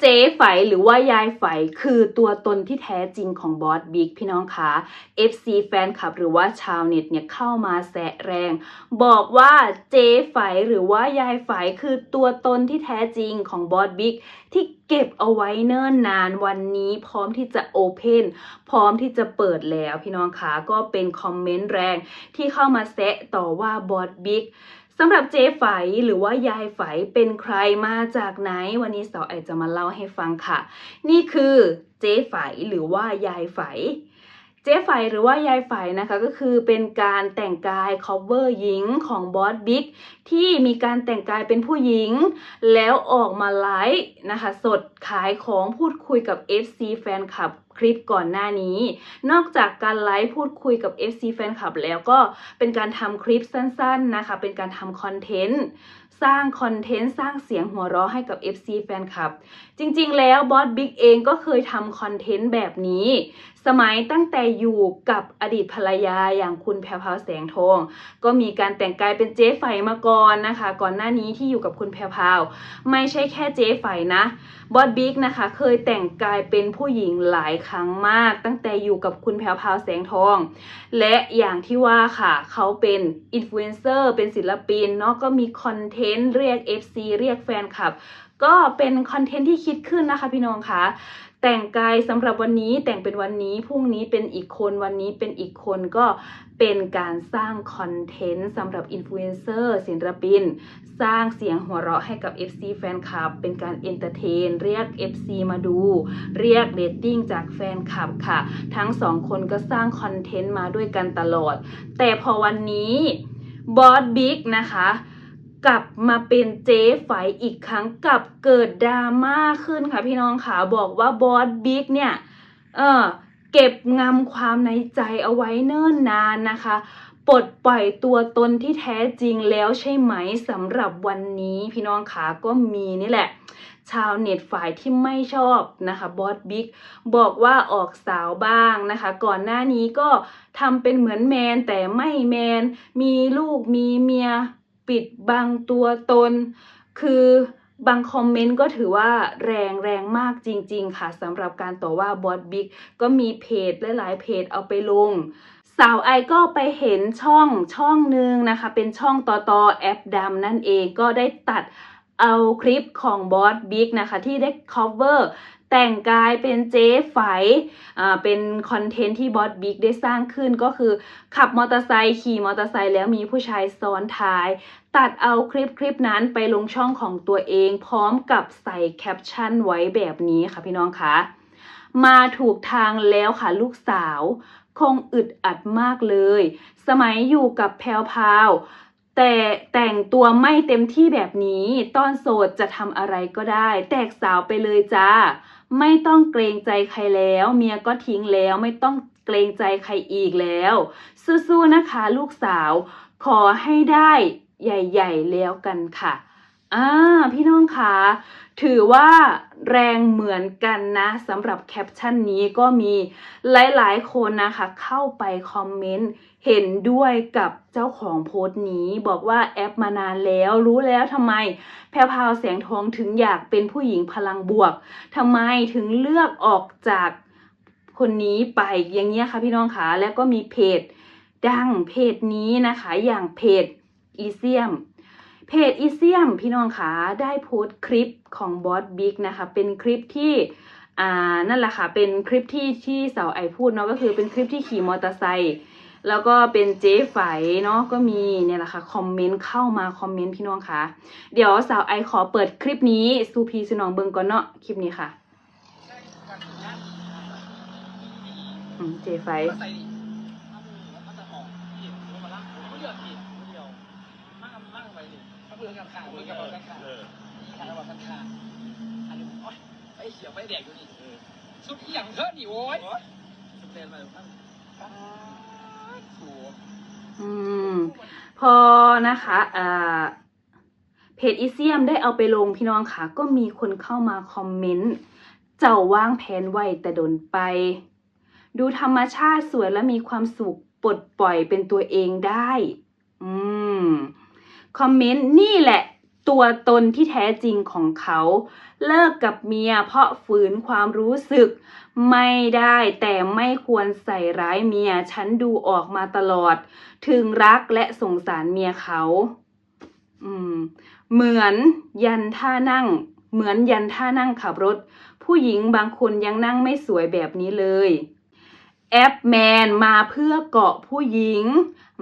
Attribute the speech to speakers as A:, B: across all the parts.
A: เจ๊ไฝหรือว่ายายไฝคือตัวตนที่แท้จริงของบอสบิ๊กพี่น้องคะ FC แฟนคลับหรือว่าชาวเน็ตเนี่ยเข้ามาแซะแรง บอกว่าเจ๊ไฝหรือว่ายายไฝคือตัวตนที่แท้จริงของบอสบิ๊กที่เก็บเอาไว้เนิ่นนานวันนี้พร้อมที่จะโอเพนพร้อมที่จะเปิดแล้วพี่น้องคะก็เป็นคอมเมนต์แรงที่เข้ามาแซะต่อว่าบอสบิ๊ก สำหรับเจ๊ไฝหรือว่ายายไฝเป็นใครมาจากไหน วันนี้สาวไอจะมาเล่าให้ฟังค่ะ นี่คือเจ๊ไฝหรือว่ายายไฝเจ๊ไฝหรือว่ายายไฝนะคะก็คือเป็นการแต่งกาย cover หญิงของบอสบิ๊กที่มีการแต่งกายเป็นผู้หญิง แล้วออกมาไลฟ์นะคะ สดขายของพูดคุยกับ FC แฟนคลับ คลิปก่อนหน้านี้ นอกจากการไลฟ์พูดคุยกับ FC แฟนคลับแล้วก็เป็นการทำคลิปสั้นๆนะคะ เป็นการทำคอนเทนต์สร้างคอนเทนต์สร้างเสียงหัวเราะให้กับ FC แฟนคลับ จริงๆ แล้วบอสบิ๊กเองก็เคยทำคอนเทนต์แบบนี้ สมัยตั้งแต่อยู่กับอดีตภรรยาอย่างคุณแพรวพาวแสงทอง ก็มีการแต่งกายเป็นเจ๊ไฝมาก่อนนะคะ ก่อนหน้านี้ที่อยู่กับคุณแพรวพาว ไม่ใช่แค่เจ๊ไฝนะบอสบิ๊กนะคะ เคยแต่งกายเป็นผู้หญิงหลายครั้งมาก ตั้งแต่อยู่กับคุณแพรวพาวแสงทอง และอย่างที่ว่าค่ะ เขาเป็นอินฟลูเอนเซอร์เป็นศิลปินเนาะก็มีคอนเทนต์เรียก FC เรียกแฟนคลับ ก็เป็นคอนเทนต์ที่คิดขึ้นนะคะพี่น้องคะ แต่งกายสำหรับวันนี้แต่งเป็นวันนี้พรุ่งนี้เป็นอีกคนวันนี้เป็นอีกคนก็เป็นการสร้างคอนเทนต์สำหรับอินฟลูเอนเซอร์ศิลปิน สร้างเสียงหัวเราะให้กับ FC แฟนคลับ เป็นการเอนเตอร์เทน เรียก FC มาดู เรียกเรตติ้งจากแฟนคลับค่ะ ทั้งสองคนก็สร้างคอนเทนต์มาด้วยกันตลอด แต่พอวันนี้บอสบิ๊กนะคะ กลับมาเป็นเจ๊ไฝอีกครั้งกับเกิดดราม่าขึ้นค่ะพี่น้องค่ะบอกว่าบอสบิ๊กเนี่ยเออเก็บงำความในใจเอาไว้เนิ่นนานนะคะปลดปล่อยตัวตนที่แท้จริงแล้วใช่ไหมสำหรับวันนี้พี่น้องขาก็มีนี่แหละ ชาวเน็ตฝ่ายที่ไม่ชอบนะคะบอสบิ๊กบอกว่าออกสาวบ้างนะคะ ก่อนหน้านี้ก็ทำเป็นเหมือนแมนแต่ไม่แมน มีลูกมีเมีย ปิดบังตัวตน คือบางคอมเมนต์ก็ถือว่าแรงแรงมากจริง ๆ ค่ะสำหรับการต่อว่าบอสบิ๊กก็มีเพจหลายๆเพจเอาไปลง สาวไอก็ไปเห็นช่องช่องหนึ่งนะคะ เป็นช่องต่อต่อแอปดำนั่นเองก็ได้ตัดเอาคลิปของบอสบิ๊กนะคะ ที่ได้ cover แต่งกายเป็นเจ๊ไฝเป็นคอนเทนต์ที่บอสบิ๊กได้สร้างขึ้นก็คือ ขับมอเตอร์ไซค์ขี่มอเตอร์ไซค์แล้วมีผู้ชายซ้อนท้าย ตัดเอาคลิปคลิปนั้นไปลงช่องของตัวเอง พร้อมกับใส่แคปชั่นไว้แบบนี้ค่ะพี่น้องคะมาถูกทางแล้วค่ะลูกสาว คงอึดอัดมากเลย สมัยอยู่กับแพลวพาวแต่แต่งตัวไม่เต็มที่แบบนี้ ตอนโสดจะทำอะไรก็ได้ แตกสาวไปเลยจ้า ไม่ต้องเกรงใจใครแล้ว เมียก็ทิ้งแล้วไม่ต้องเกรงใจใครอีกแล้ว สู้ๆนะคะ ลูกสาว ขอให้ได้ใหญ่ ๆ แล้วกันค่ะอ่าพี่น้องคะ ถือว่าแรงเหมือนกันนะสำหรับแคปชั่นนี้ก็มีหลายๆ คนนะคะ เข้าไปคอมเมนต์เห็นด้วยกับเจ้าของโพสต์นี้ บอกว่าแอปมานานแล้วรู้แล้วทำไม แพรวพาวแสงทองถึงอยากเป็นผู้หญิงพลังบวกทำไมถึงเลือกออกจากคนนี้ไปอย่างเงี้ยค่ะพี่น้องคะแล้วก็มีเพจดังเพจนี้นะคะ อย่างเพจอีเซียม เพจอีเซียมพี่น้องคะได้โพสต์คลิปของบอสบิ๊กนะคะ เป็นคลิปที่อ่านั่นแหละค่ะ เป็นคลิปที่ที่สาวไอพูดเนาะก็คือเป็นคลิปที่ขี่มอเตอร์ไซค์แล้วก็เป็นเจ๊ไฝเนาะก็มีเนี่ยแหละค่ะคอมเมนต์เข้ามาคอมเมนต์พี่น้องคะเดี๋ยวสาวไอขอเปิดคลิปนี้สูพีสนองเบิงก่อนเนาะคลิปนี้ค่ะเจ๊ไฝ
B: ใส่ดิมันจะออกผิดมันมาละมันเดือดผิดเดียวมากมากไปื่อนกันขาเพื่อนกันบอกกันขาขาเราบอกกันขาอันนี้โอ๊ยไอ้เขียวไปแดกอยู่นี่สุดที่อย่างเธอนี่โว้ยสุดเต็มไปท่านถูก
A: อืม พอนะคะอ่าเพจอีเซียมได้เอาไปลงพี่น้องค่ะ ก็มีคนเข้ามาคอมเมนต์ เจ้าว่างแผนไว้แต่โดนไป ดูธรรมชาติสวยและมีความสุขปลดปล่อยเป็นตัวเองได้ อืม คอมเมนต์นี่แหละตัวตนที่แท้จริงของเขา เลิกกับเมียเพราะฝืนความรู้สึก ไม่ได้แต่ไม่ควรใส่ร้ายเมีย ฉันดูออกมาตลอด ถึงรักและสงสารเมียเขาอืมเหมือนยันท่านั่ง เหมือนยันท่านั่งขับรถ ผู้หญิงบางคนยังนั่งไม่สวยแบบนี้เลย แอปแมนมาเพื่อเกาะผู้หญิง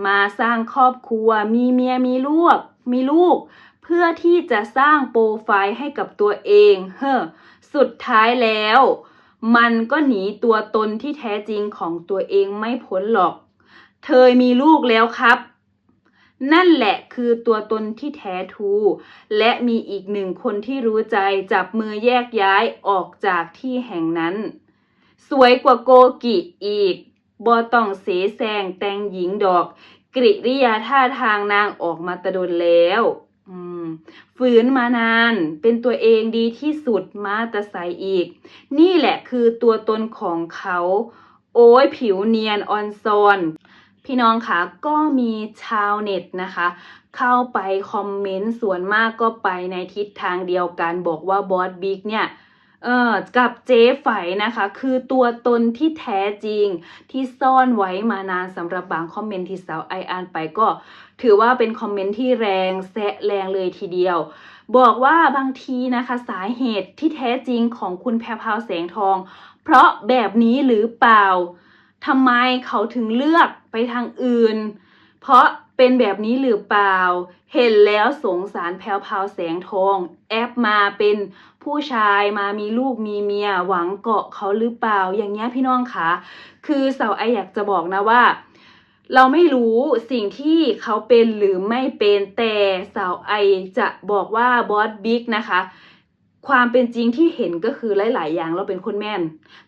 A: มาสร้างครอบครัว มีเมียมีลูกมีลูก เพื่อที่จะสร้างโปรไฟล์ให้กับตัวเอง เฮ้อสุดท้ายแล้ว มันก็หนีตัวตนที่แท้จริงของตัวเองไม่พ้นหรอก เธอมีลูกแล้วครับ นั่นแหละคือตัวตนที่แท้ทู และมีอีกหนึ่งคนที่รู้ใจจับมือแยกย้ายออกจากที่แห่งนั้น สวยกว่าโกกิอีกบอต้องเสแสร้งแต่งหญิงดอกกริริยาท่าทางนางออกมาตะดนแล้วฝืนมานาน เป็นตัวเองดีที่สุดมาตะใสอีก นี่แหละคือตัวตนของเขา โอ้ยผิวเนียนออนซอนพี่น้องคะก็มีชาวเน็ตนะคะ เข้าไปคอมเมนต์ส่วนมากก็ไปในทิศทางเดียวกันบอกว่าบอสบิ๊กเนี่ย เออกับเจ๊ไฝนะคะ คือตัวตนที่แท้จริงที่ซ่อนไว้มานานสำหรับบางคอมเมนต์ที่สาวไออ่านไปก็ถือว่าเป็นคอมเมนต์ที่แรงแซะแรงเลยทีเดียว บอกว่าบางทีนะคะสาเหตุที่แท้จริงของคุณแพรพาวแสงทอง เพราะแบบนี้หรือเปล่าทำไมเขาถึงเลือกไปทางอื่น เพราะ เป็นแบบนี้หรือเปล่า เห็นแล้วสงสารแพวพาวแสงทอง แอปมาเป็นผู้ชายมามีลูกมีเมียหวังเกาะเขาหรือเปล่า อย่างเงี้ยพี่น้องคะคือสาวไออยากจะบอกนะว่า เราไม่รู้สิ่งที่เขาเป็นหรือไม่เป็นแต่สาวไอจะบอกว่าบอสบิ๊กนะคะความเป็นจริงที่เห็นก็คือหลาย ๆ อย่างเราเป็นคนแม่น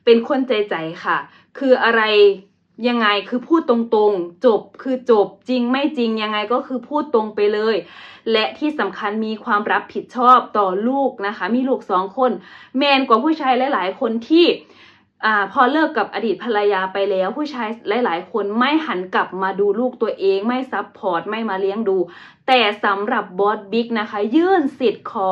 A: เป็นคนใจใจค่ะ คืออะไร ยังไงคือพูดตรงๆ จบคือจบจริงไม่จริงยังไงก็คือพูดตรงไปเลย และที่สำคัญมีความรับผิดชอบต่อลูกนะคะ มีลูกสองคน แมนกว่าผู้ชายหลาย ๆ คนที่ อ่าพอเลิกกับอดีตภรรยาไปแล้ว ผู้ชายหลาย ๆ คนไม่หันกลับมาดูลูกตัวเองไม่ซับพอร์ตไม่มาเลี้ยงดู แต่สำหรับบอสบิ๊กนะคะ ยื่นสิทธิ์ขอ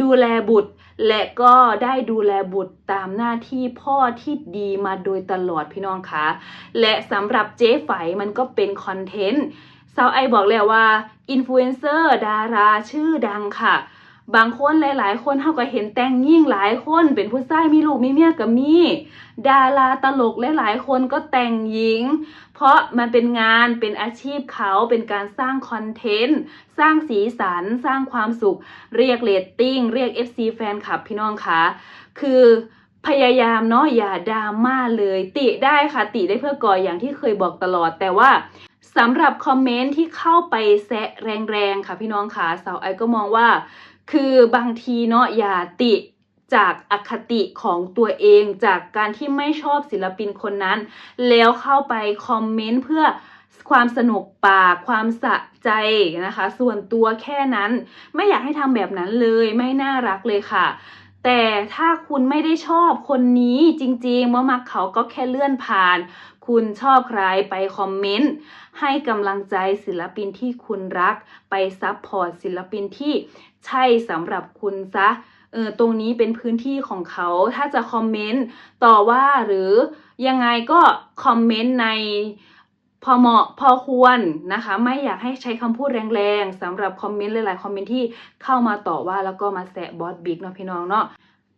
A: ดูแลบุตร และก็ได้ดูแลบุตรตามหน้าที่พ่อที่ดีมาโดยตลอดพี่น้องคะและสำหรับเจ๊ไฝมันก็เป็นคอนเทนต์สาวไอบอกแล้วว่าอินฟลูเอนเซอร์ดาราชื่อดังค่ะ บางคนหลาย ๆ คนเขาก็เห็นแต่งยิ่งหลายคนเป็นผู้ชายมีลูกมีเมียกับมีดาราตลกหลาย ๆ คนก็แต่งหญิง เพราะมันเป็นงานเป็นอาชีพเขาเป็นการสร้างคอนเทนต์สร้างสีสัน สร้างความสุข เรียกเรตติ้งเรียก FC แฟนคลับพี่น้องคะคือพยายามเนาะอย่าดราม่าเลย ติได้ค่ะ ติได้เพื่อก่ออย่างที่เคยบอกตลอดแต่ว่าสำหรับคอมเมนต์ที่เข้าไปแซะแรงๆค่ะพี่น้องคะสาวไอก็มองว่า คือบางทีเนาะอย่าติจากอคติของตัวเองจากการที่ไม่ชอบศิลปินคนนั้น แล้วเข้าไปคอมเมนต์เพื่อความสนุกปากความสะใจนะคะ ส่วนตัวแค่นั้น ไม่อยากให้ทำแบบนั้นเลยไม่น่ารักเลยค่ะ แต่ถ้าคุณไม่ได้ชอบคนนี้จริงๆว่ามักเขาก็แค่เลื่อนผ่าน คุณชอบใครไปคอมเมนต์ ให้กำลังใจศิลปินที่คุณรัก ไปซับพอร์ตศิลปินที่ ใช่สำหรับคุณซะเออตรงนี้เป็นพื้นที่ของเขาถ้าจะคอมเมนต์ต่อว่าหรือยังไงก็คอมเมนต์ในพอเหมาะพอควรนะคะ ไม่อยากให้ใช้คำพูดแรงๆสำหรับคอมเมนต์หลายๆคอมเมนต์ที่เข้ามาต่อว่าแล้วก็มาแซะบอสบิ๊กเนาะพี่น้องเนาะ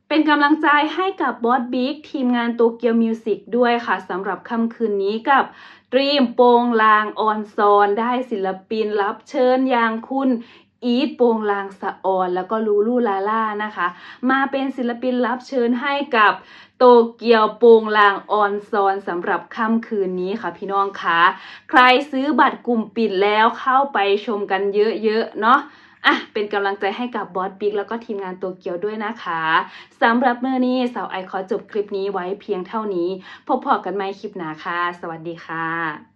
A: เป็นกำลังใจให้กับบอสบิ๊กทีมงานโตเกียวมิวสิกด้วยค่ะสำหรับค่ำคืนนี้กับดรีมโปงลางออนซอนได้ศิลปินรับเชิญอย่างคุณ อีทโปงลางสะออน แล้วก็ลูลูลาล่านะคะ มาเป็นศิลปินรับเชิญให้กับโตเกียวโปงลางออนซอนสำหรับค่ำคืนนี้ค่ะพี่น้องคะใครซื้อบัตรกลุ่มปิดแล้วเข้าไปชมกันเยอะๆเนาะอะเป็นกำลังใจให้กับบอสบิ๊กแล้วก็ทีมงานโตเกียวด้วยนะคะสำหรับเมื่อนี้สาวไอขอจบคลิปนี้ไว้เพียงเท่านี้ พบพอกันใหม่คลิปหน้าค่ะ สวัสดีค่ะ